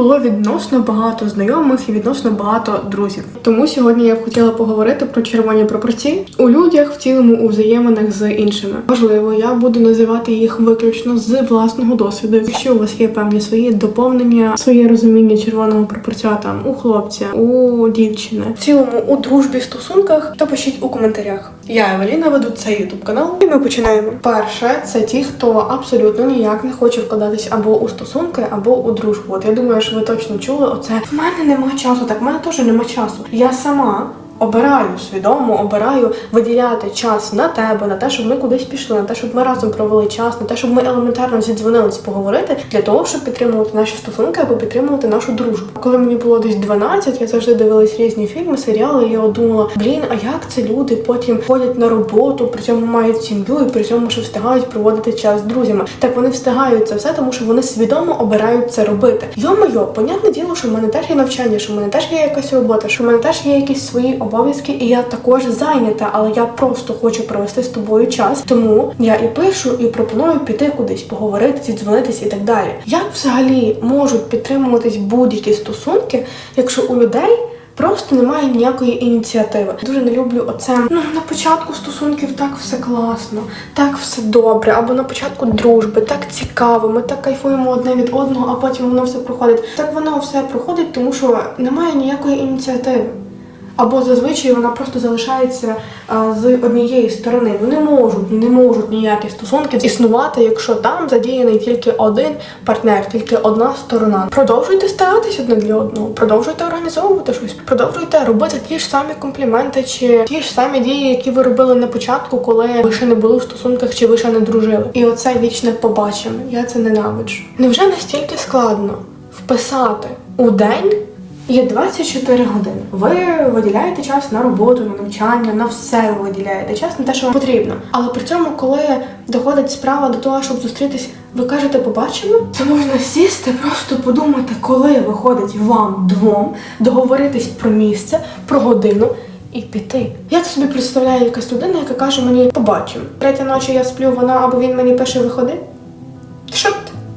було відносно багато знайомих і відносно багато друзів. Тому сьогодні я б хотіла поговорити про червоні пропорції у людях в цілому у взаєминах з іншими. Можливо, я буду називати їх виключно з власного досвіду. Якщо у вас є певні свої доповнення, своє розуміння червоного пропорція там у хлопця, у дівчини, в цілому у дружбі, стосунках, то пишіть у коментарях. Я Евеліна веду цей ютуб канал, і ми починаємо. Перше, це ті, хто абсолютно ніяк не хоче вкладатись або у стосунки, або у дружбу. От я думаю, що ви точно чули оце. В мене нема часу, так в мене теж нема часу. Я сама. Обираю свідомо, обираю виділяти час на тебе, на те, щоб ми кудись пішли, на те, щоб ми разом провели час, на те, щоб ми елементарно зідзвонились поговорити для того, щоб підтримувати наші стосунки або підтримувати нашу дружбу. Коли мені було десь 12, я завжди дивилась різні фільми, серіали. І я думала, блін, а як це люди потім ходять на роботу, при цьому мають сім'ю і при цьому ще встигають проводити час з друзями. Так вони встигають це все, тому що вони свідомо обирають це робити. Йо-моє, понятне діло, що в мене теж є навчання, що в мене теж є якась робота, що в мене теж є якісь свої обов'язки, і я також зайнята, але я просто хочу провести з тобою час. Тому я і пишу, і пропоную піти кудись, поговорити, зідзвонитись і так далі. Як взагалі можуть підтримуватись будь-які стосунки, якщо у людей Просто немає ніякої ініціативи. Дуже не люблю оце. Ну на початку стосунків так все класно, так все добре. Або на початку дружби, так цікаво. Ми так кайфуємо одне від одного, а потім воно все проходить. Так воно все проходить, тому що немає ніякої ініціативи. Або зазвичай вона просто залишається з однієї сторони. Ну не можуть, не можуть ніякі стосунки існувати, якщо там задіяний тільки один партнер, тільки одна сторона. Продовжуйте старатись одне для одного, продовжуйте організовувати щось, продовжуйте робити ті ж самі компліменти, чи ті ж самі дії, які ви робили на початку, коли ви ще не були в стосунках, чи ви ще не дружили. І оце вічне побачимо. Я це ненавиджу. Невже настільки складно вписати у день? Є 24 години. Ви виділяєте час на роботу, на навчання, на все ви виділяєте час на те, що вам потрібно. Але при цьому, коли доходить справа до того, щоб зустрітись, ви кажете, побачимо, це можна сісти, просто подумати, коли виходить вам двом, договоритись про місце, про годину. І піти. Як собі представляє якась людина, яка каже мені побачимо. Третя ночі я сплю, вона або він мені пише виходи.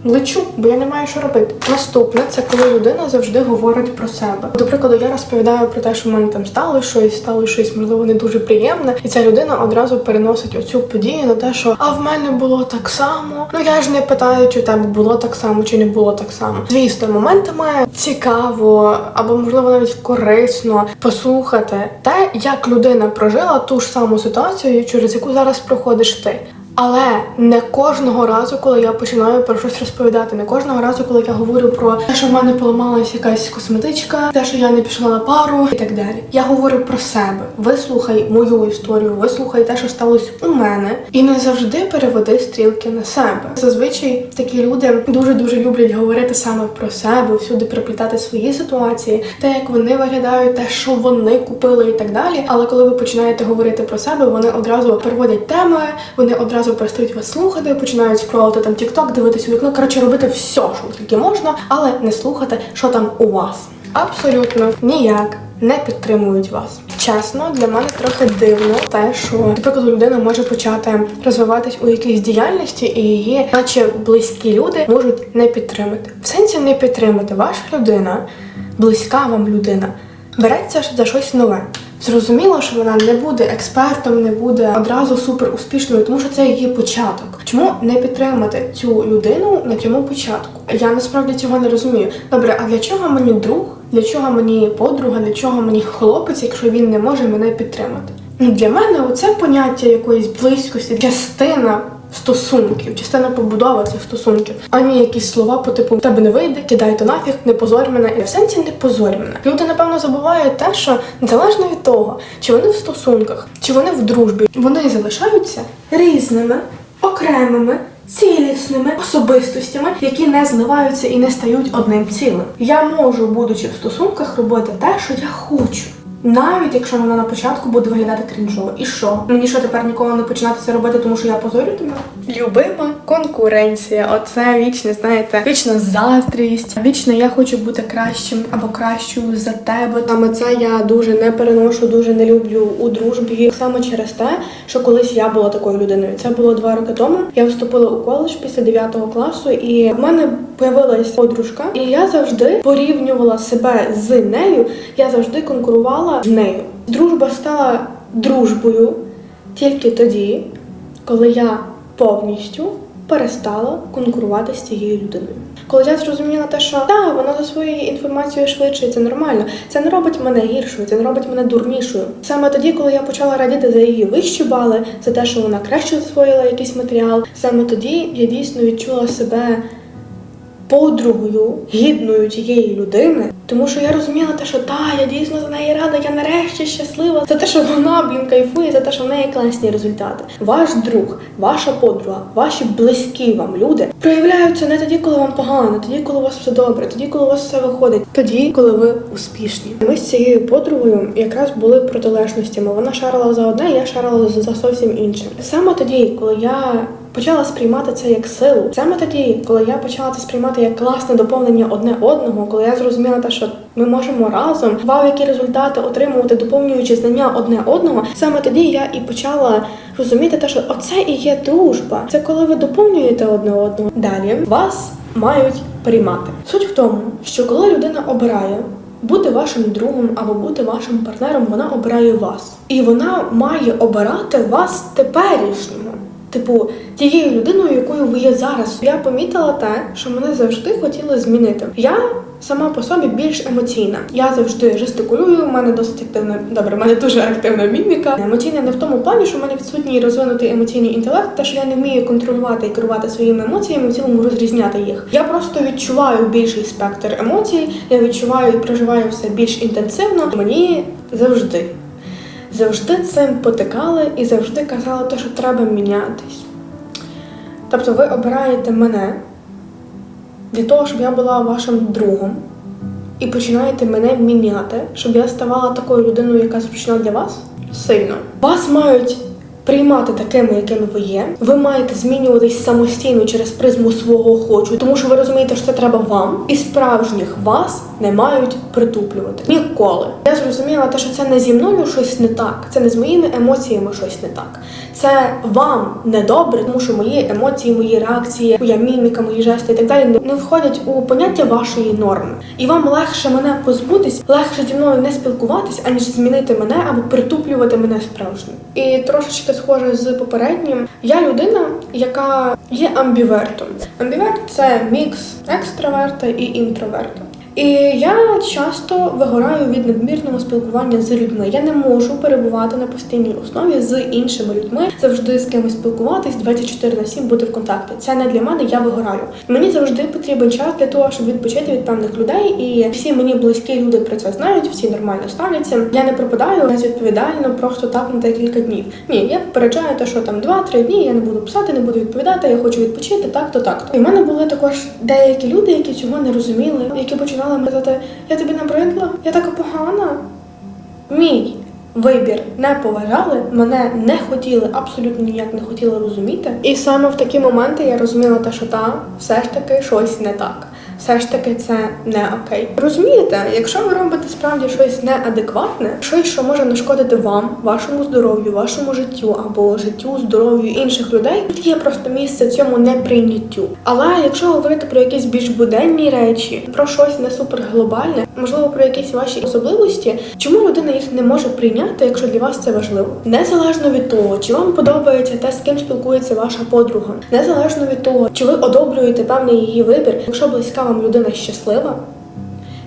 Лечу, бо я не маю що робити. Наступне це коли людина завжди говорить про себе. До прикладу, я розповідаю про те, що в мене там стало щось, стало щось, можливо, не дуже приємне, і ця людина одразу переносить оцю подію на те, що а в мене було так само. Ну я ж не питаю, чи в тебе було так само, чи не було так само. Звісно, моментами цікаво або можливо навіть корисно послухати те, як людина прожила ту ж саму ситуацію, через яку зараз проходиш ти. Але не кожного разу, коли я починаю про щось розповідати, не кожного разу, коли я говорю про те, що в мене поламалася якась косметичка, те, що я не пішла на пару і так далі. Я говорю про себе. Вислухай мою історію, вислухай те, що сталося у мене, і не завжди переведи стрілки на себе. Зазвичай такі люди дуже дуже люблять говорити саме про себе, всюди приплітати свої ситуації, те, як вони виглядають, те, що вони купили і так далі. Але коли ви починаєте говорити про себе, вони одразу переводять теми, вони одразу перестають вас слухати, починають скролити там TikTok, дивитись у вікно. Коротше, робити все, що тільки можна, але не слухати, що там у вас. Абсолютно ніяк не підтримують вас. Чесно, для мене трохи дивно те, що наприклад, людина може почати розвиватись у якійсь діяльності, і її, наче близькі люди, можуть не підтримати. В сенсі не підтримати. Ваша людина, близька вам людина, береться за щось нове. Зрозуміло, що вона не буде експертом, не буде одразу супер успішною, тому що це її початок. Чому не підтримати цю людину на цьому початку? Я насправді цього не розумію. Добре, а для чого мені друг? Для чого мені подруга? Для чого мені хлопець, якщо він не може мене підтримати? Ну для мене оце поняття якоїсь близькості, частина стосунків, частина побудови цих стосунків, а не якісь слова по типу тебе не вийде, кидай то нафіг, не позорь мене. І в сенсі не позорь мене. Люди напевно забувають те, що незалежно від того, чи вони в стосунках, чи вони в дружбі, вони залишаються різними, окремими. Цілісними особистостями, які не зливаються і не стають одним цілим. Я можу, будучи в стосунках, робити те, що я хочу. Навіть якщо вона на початку буде виглядати крінжово. І що? Мені що тепер ніколи не починати це робити, тому що я позорю тебе? Любима конкуренція. Оце вічне, знаєте, вічна заздрість. Вічно я хочу бути кращим або кращою за тебе. Саме це я дуже не переношу, дуже не люблю у дружбі. Саме через те, що колись я була такою людиною. Це було два роки тому. Я вступила у коледж після 9 класу, і в мене появилась подружка, і я завжди порівнювала себе з нею. Я завжди конкурувала з нею. Дружба стала дружбою тільки тоді, коли я повністю перестала конкурувати з цією людиною. Коли я зрозуміла те, що так, вона за своєю інформацією швидше, це нормально. Це не робить мене гіршою, це не робить мене дурнішою. Саме тоді, коли я почала радіти за її вищі бали, за те, що вона краще засвоїла якийсь матеріал, саме тоді я дійсно відчула себе подругою, гідною тієї людини, тому що я розуміла те, що та, я дійсно за неї рада, я нарешті щаслива. За те, що вона, блін, кайфує, за те, що в неї класні результати. Ваш друг, ваша подруга, ваші близькі вам люди проявляються не тоді, коли вам погано, тоді, коли у вас все добре, тоді, коли у вас все виходить, тоді, коли ви успішні. Ми з цією подругою якраз були протилежностями. Вона шарила за одне, я шарила за зовсім інше. Саме тоді, коли я почала сприймати це як силу. Саме тоді, коли я почала це сприймати як класне доповнення одне одного, коли я зрозуміла те, що ми можемо разом вау, які результати отримувати, доповнюючи знання одне одного. Саме тоді я і почала розуміти те, що оце і є дружба. Це коли ви доповнюєте одне одного. Далі вас мають приймати. Суть в тому, що коли людина обирає. Бути вашим другом або бути вашим партнером, вона обирає вас. І вона має обирати вас теперішньому. Типу, тією людиною, якою ви є зараз. Я помітила те, що мене завжди хотіли змінити. Я сама по собі більш емоційна. Я завжди жестикулюю, у мене досить активна, добре, в мене дуже активна міміка. Емоційна не в тому плані, що в мене відсутній розвинутий емоційний інтелект, те, що я не вмію контролювати і керувати своїми емоціями, в цілому розрізняти їх. Я просто відчуваю більший спектр емоцій, я відчуваю і проживаю все більш інтенсивно. Мені завжди завжди цим потикали і завжди казали, те, що треба мінятись. Тобто ви обираєте мене для того, щоб я була вашим другом, і починаєте мене міняти, щоб я ставала такою людиною, яка зручна для вас сильно. Вас мають приймати такими, якими ви є. Ви маєте змінюватись самостійно через призму свого хочу, тому що ви розумієте, що це треба вам, і справжніх вас не мають притуплювати ніколи. Я зрозуміла те, що це не зі мною щось не так, це не з моїми емоціями щось не так. Це вам недобре, тому що мої емоції, мої реакції, моя міміка, мої жести і так далі не- не входять у поняття вашої норми. І вам легше мене позбутись, легше зі мною не спілкуватись, аніж змінити мене або притуплювати мене справжньо. І трошечки схоже з попереднім. Я людина, яка є амбівертом. Амбіверт це мікс екстраверта і інтроверта. І я часто вигораю від надмірного спілкування з людьми. Я не можу перебувати на постійній основі з іншими людьми, завжди з кимось спілкуватись 24 на 7 бути в контакті. Це не для мене, я вигораю. Мені завжди потрібен час для того, щоб відпочити від певних людей, і всі мені близькі люди про це знають, всі нормально ставляться. Я не пропадаю безвідповідально просто так на декілька днів. Ні, я попереджаю те, що там 2-3 дні я не буду писати, не буду відповідати. Я хочу відпочити так, то так. То і в мене були також деякі люди, які цього не розуміли, які починали казати, я тобі набридла, я така погана. Мій вибір не поважали, мене не хотіли, абсолютно ніяк не хотіли розуміти. І саме в такі моменти я розуміла те, що та все ж таки щось не так. Все ж таки це не окей. Розумієте, якщо ви робите справді щось неадекватне, щось, що може нашкодити вам, вашому здоров'ю, вашому життю або життю, здоров'ю інших людей, тут є просто місце цьому неприйняттю. Але якщо говорити про якісь більш буденні речі, про щось не суперглобальне, можливо, про якісь ваші особливості, чому людина їх не може прийняти, якщо для вас це важливо? Незалежно від того, чи вам подобається те, з ким спілкується ваша подруга, незалежно від того, чи ви одобрюєте певний її вибір, якщо близька вам людина щаслива.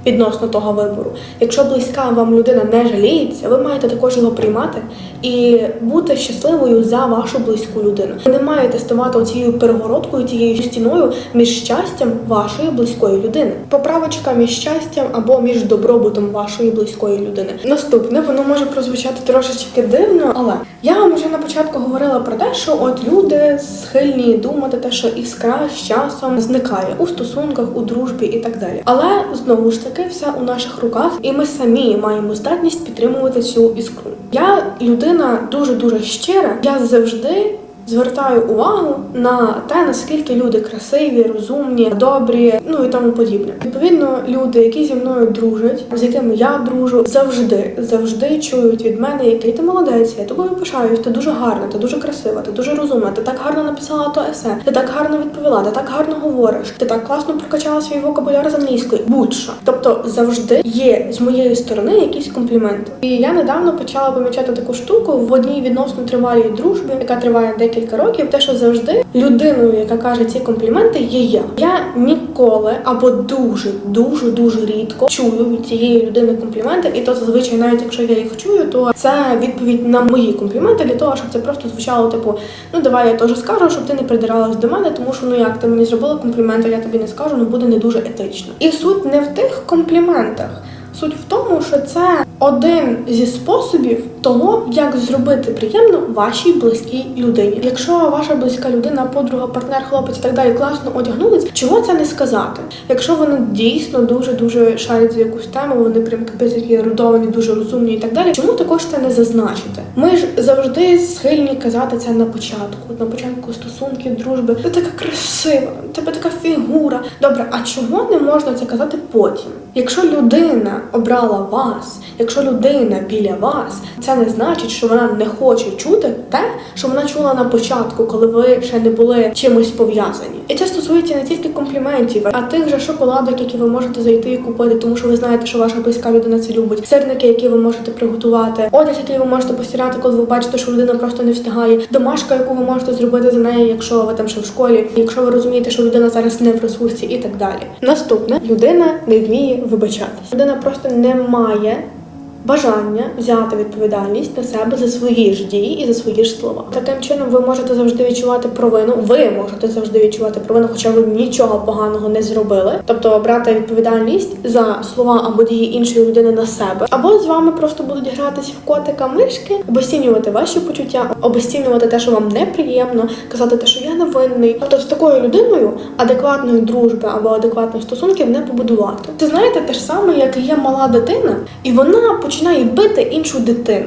Відносно того вибору, якщо близька вам людина не жаліється, ви маєте також його приймати і бути щасливою за вашу близьку людину. Ви не маєте ставати оцією перегородкою, тією стіною між щастям вашої близької людини. Поправочка між щастям або між добробутом вашої близької людини. Наступне воно може прозвучати трошечки дивно, але я вам вже на початку говорила про те, що от люди схильні думати те, що іскра з часом зникає у стосунках, у дружбі і так далі. Але знову ж таки, все у наших руках, і ми самі маємо здатність підтримувати цю іскру. Я людина дуже дуже щира. Я завжди звертаю увагу на те, наскільки люди красиві, розумні, добрі, ну і тому подібне. Відповідно, люди, які зі мною дружать, з якими я дружу, завжди, завжди чують від мене, який ти молодець, я тобою пишаюсь, ти дуже гарна, ти дуже красива, ти дуже розумна, ти так гарно написала то есе, ти так гарно відповіла, ти так гарно говориш, ти так класно прокачала свій вокабуляр з англійської. Будь-що. Тобто завжди є з моєї сторони якісь компліменти. І я недавно почала помічати таку штуку в одній відносно тривалій дружбі, яка триває декілька років. Те, що завжди людиною, яка каже ці компліменти, є я. Я ніколи або дуже, дуже, дуже рідко чую від цієї людини компліменти, і то зазвичай, навіть якщо я їх чую, то це відповідь на мої компліменти для того, щоб це просто звучало типу, ну давай я теж скажу, щоб ти не придиралась до мене, тому що ну як ти мені зробила комплімент, а я тобі не скажу, ну буде не дуже етично. І суть не в тих компліментах. Суть в тому, що це один зі способів того, як зробити приємно вашій близькій людині. Якщо ваша близька людина, подруга, партнер, хлопець і так далі класно одягнулись, чого це не сказати? Якщо вони дійсно дуже дуже шарять за якусь тему, вони прям капець які ерудовані, дуже розумні і так далі. Чому також це не зазначити? Ми ж завжди схильні казати це на початку, на початку стосунків, дружби. Ти така красива, тебе така фігура. Добре, а чого не можна це казати потім? Якщо людина обрала вас, якщо людина біля вас, це не значить, що вона не хоче чути те, що вона чула на початку, коли ви ще не були чимось пов'язані. І це стосується не тільки компліментів, а тих же шоколадок, які ви можете зайти і купити, тому що ви знаєте, що ваша близька людина це любить. Сирники, які ви можете приготувати, одяг, який ви можете постирати, коли ви бачите, що людина просто не встигає. Домашка, яку ви можете зробити за нею, якщо ви там ще в школі, якщо ви розумієте, що людина зараз не в ресурсі, і так далі. Наступне людина не вміє вибачатись. Людина просто не має бажання взяти відповідальність на себе за свої ж дії і за свої ж слова. Таким чином, ви можете завжди відчувати провину. Ви можете завжди відчувати провину, хоча ви нічого поганого не зробили. Тобто брати відповідальність за слова або дії іншої людини на себе, або з вами просто будуть гратись в котика мишки, обесцінювати ваші почуття, обесцінювати те, що вам неприємно, казати те, що я не винний. Тобто з такою людиною адекватної дружби або адекватних стосунків не побудувати. Це знаєте, те ж саме, як є мала дитина, і вона починає бити іншу дитину.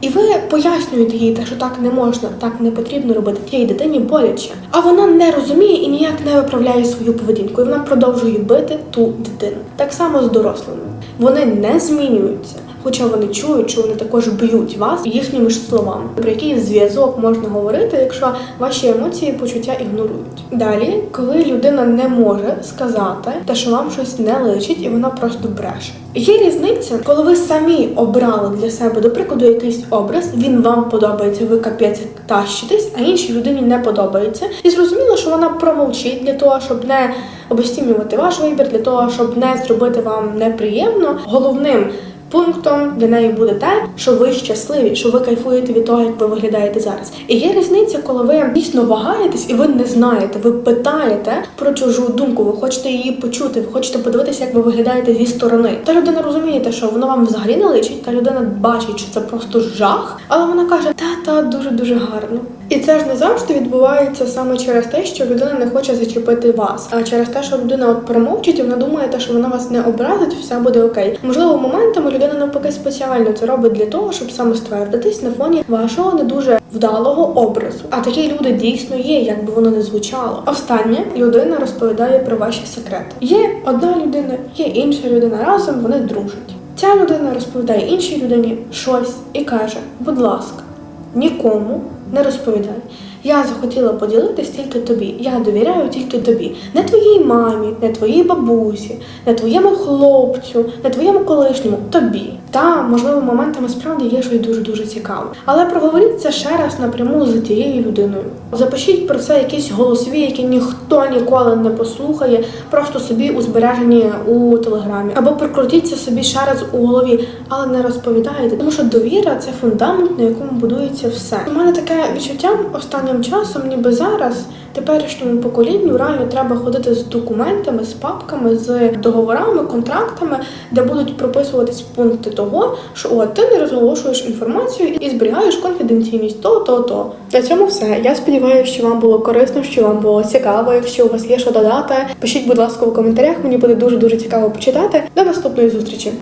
І ви пояснюєте їй, те, що так не можна, так не потрібно робити тієї дитині боляче. А вона не розуміє і ніяк не виправляє свою поведінку. І вона продовжує бити ту дитину. Так само з дорослими. Вони не змінюються. Хоча вони чують, що вони також б'ють вас їхніми ж словами. Про який зв'язок можна говорити, якщо ваші емоції і почуття ігнорують. Далі, коли людина не може сказати те, що вам щось не личить, і вона просто бреше. Є різниця, коли ви самі обрали для себе, до прикладу, якийсь образ, він вам подобається, ви капець тащитесь, а іншій людині не подобається. І зрозуміло, що вона промовчить для того, щоб не обесцінювати ваш вибір, для того, щоб не зробити вам неприємно. Головним Пунктом для неї буде те, що ви щасливі, що ви кайфуєте від того, як ви виглядаєте зараз. І є різниця, коли ви дійсно вагаєтесь і ви не знаєте, ви питаєте про чужу думку, ви хочете її почути, ви хочете подивитися, як ви виглядаєте зі сторони. Та людина розуміє, те, що воно вам взагалі не личить, та людина бачить, що це просто жах, але вона каже: та-та, дуже дуже гарно. І це ж не завжди відбувається саме через те, що людина не хоче зачепити вас, а через те, що людина от промовчить, і вона думає, те, що вона вас не образить, все буде окей. Можливо, моментами людина навпаки спеціально це робить для того, щоб самоствердитись на фоні вашого не дуже вдалого образу. А такі люди дійсно є, як би воно не звучало. Останнє людина розповідає про ваші секрети. Є одна людина, є інша людина. Разом вони дружать. Ця людина розповідає іншій людині щось і каже: будь ласка, нікому не розповідай. Я захотіла поділитись тільки тобі. Я довіряю тільки тобі. Не твоїй мамі, не твоїй бабусі, не твоєму хлопцю, не твоєму колишньому, тобі. Та, можливо, моментами справді є щось дуже-дуже цікаве. Але проговоріть це ще раз напряму з тією людиною. Запишіть про це якісь голосові, які ніхто ніколи не послухає, просто собі у збереженні у телеграмі. Або прикрутіть собі ще раз у голові, але не розповідайте, тому що довіра це фундамент, на якому будується все. У мене таке відчуття останнім часом, ніби зараз. Теперішньому поколінню реально треба ходити з документами, з папками, з договорами, контрактами, де будуть прописуватись пункти того, що о, ти не розголошуєш інформацію і зберігаєш конфіденційність то, то, то. На цьому все. Я сподіваюся, що вам було корисно, що вам було цікаво. Якщо у вас є що додати, пишіть, будь ласка, у коментарях. Мені буде дуже дуже цікаво почитати. До наступної зустрічі.